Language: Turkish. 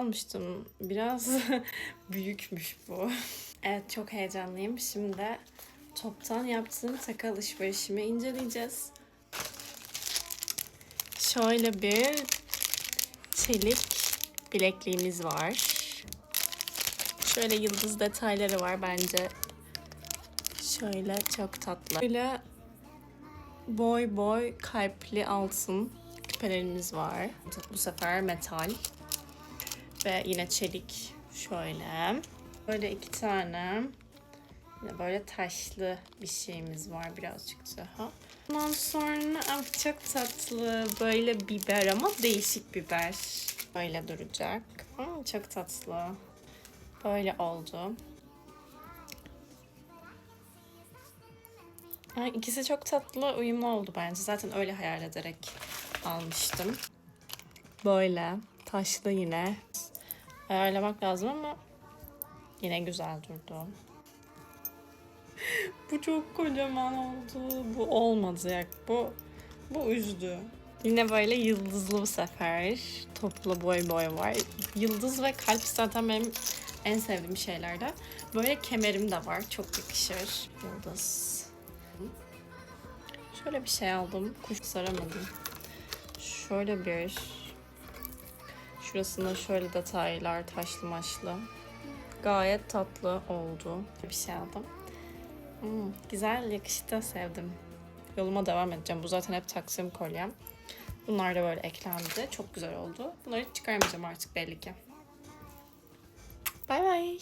almıştım. Biraz büyükmüş bu. Evet çok heyecanlıyım. Şimdi toptan yaptığım takı alışverişimi inceleyeceğiz. Şöyle bir çelik bilekliğimiz var. Şöyle yıldız detayları var bence. Şöyle çok tatlı. Böyle boy boy kalpli altın küpelerimiz var. Bu sefer metal. Ve yine çelik şöyle. Böyle iki tane yine böyle taşlı bir şeyimiz var birazcık daha. Ondan sonra ah, çok tatlı böyle biber ama değişik biber. Böyle duracak. Hmm, çok tatlı. Böyle oldu. Ay, ikisi çok tatlı uyumlu oldu bence. Zaten öyle hayal ederek almıştım. Böyle taşlı yine. Ayarlamak lazım ama yine güzel durdu. bu çok kocaman oldu. Bu olmadı ya. Bu bu üzdü. Yine böyle yıldızlı bu sefer. Toplu boy boy var. Yıldız ve kalp zaten benim en sevdiğim şeylerden. Böyle kemerim de var. Çok yakışır. Yıldız. Şöyle bir şey aldım. Kuş saramadım. Şöyle bir Şurasında şöyle detaylar taşlı maşlı. Gayet tatlı oldu. Bir şey aldım. Hmm, güzel yakıştı sevdim. Yoluma devam edeceğim. Bu zaten hep taksim kolyem. Bunlar da böyle eklendi. Çok güzel oldu. Bunları çıkarmayacağım artık belli ki. Bay bay.